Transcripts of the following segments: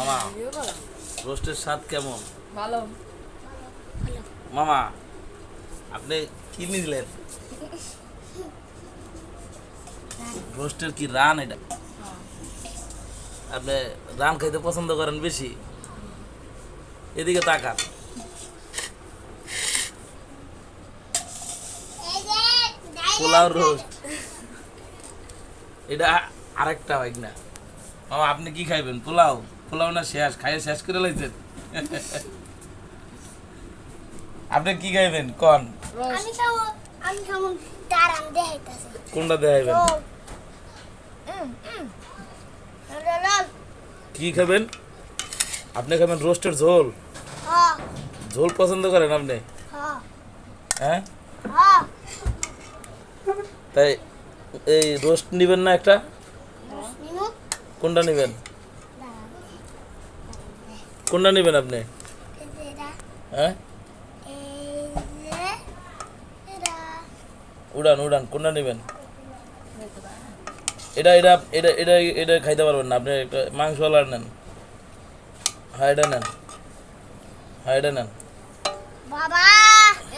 মামা রোস্টের স্বাদ কেমন? ভালো। মামা আপনি কি নিলেন রোস্টের কি রান এটা? আপনি রান খাইতে পছন্দ করেন বেশি? এদিকে তাকান। পোলাও রোস্ট। এটা আরেকটা হয় না মামা আপনি কি খাইবেন? পোলাও? পোলাও না শেষ খাইয়ে শেষ করে লাইছেন। আপনি কি খাইবেন? কন? আমি খাব আমি খাব তার আমি দেখাইতেছি কোনটা দেখাইবেন কি খাবেন? আপনি খাবেন রোস্টের ঝোল। হ্যাঁ ঝোল পছন্দ করেন আপনি? হ্যাঁ? হ্যাঁ হ্যাঁ তাই এই রোস্ট নেবেন না একটা? কোনটা নেবেন? কোনটা নেবেন আপনি? হ্যাঁ? উড়ান উড়ান কোনটা নেবেন? এটা এটা এটা এটা এটা খাইতে পারবেন না আপনি একটা মাংসওয়ালা নেন। হ্যাঁ এটা নেন। হ্যাঁ এটা নেন। বাবা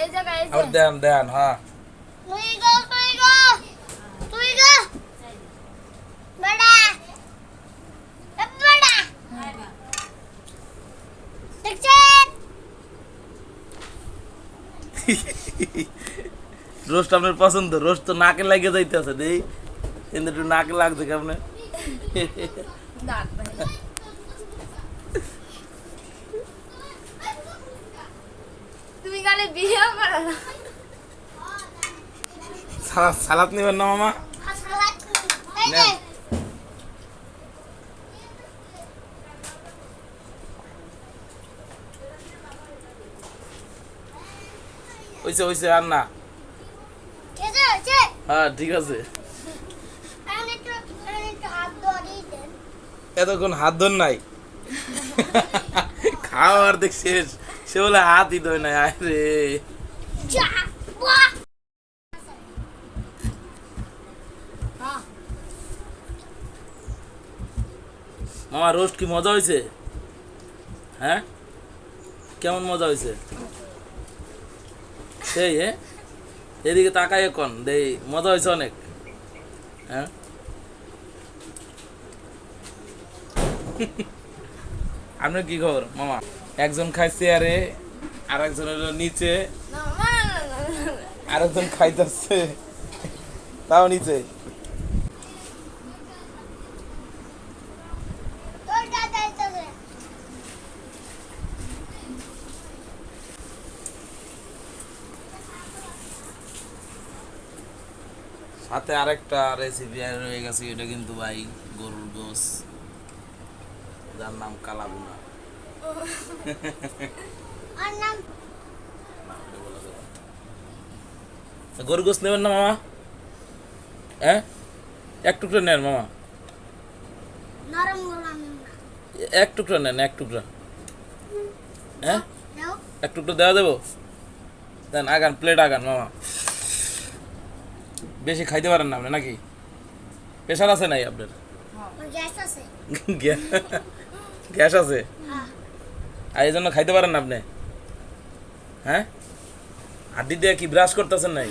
এই এই দেন দেন হ্যাঁ তুই গো তুই গো তুই গো। বড়া। রোস্ট আপনার পছন্দ রোস্ট তো নাকে লাগে যাইতে আছে দেই কিন্তু একটু নাকে লাগছে কেমনে দাঁত নাই। তুমি খালি বিয়ে করো না সালাদ সালাদ নেবেন না মামা হইছে হইছে আর না হ্যাঁ ঠিক আছে। এতক্ষণ হাত ধর নাই। খাওয়ার দেখ শেষ। সে বলে হাতই ধরে নাই আয় রে। যা বাহ! মামা রোস্ট কি মজা হয়েছে? হ্যাঁ? কেমন মজা হয়েছে? সেই হ্যাঁ এদিকে তাকাই এখন দেই মজা হয়েছে অনেক। হ্যাঁ? আপনার কি খবর মামা? একজন খাইছে আরে আর একজন হলো নিচে। না, না, না, না, না, না। আর একজন খাইতেছে তাও নিচে। সাথে আরেকটা রেসিপি রয়ে গেছে এটা কিন্তু ভাই গরুর গোস যার নাম কালাগুনা। গরুর গোস নেবেন না মামা? হ্যাঁ? এক টুকরা নেন মামা। এক টুকরা নেন এক টুকরা। হ্যাঁ? এক টুকরা দেওয়া দেবো? দেন আগান প্লেট আগান মামা। বেশি খাইতে পারেন না আপনি নাকি? প্রেশার আছে নাই আপনার? গ্যাস আছে। গ্যা- গ্যাস আছে? হ্যাঁ। আর এই জন্য খাইতে পারেন না আপনি? হ্যাঁ? হাড্ডি দিয়ে কি ব্রাশ করতেছেন নাই?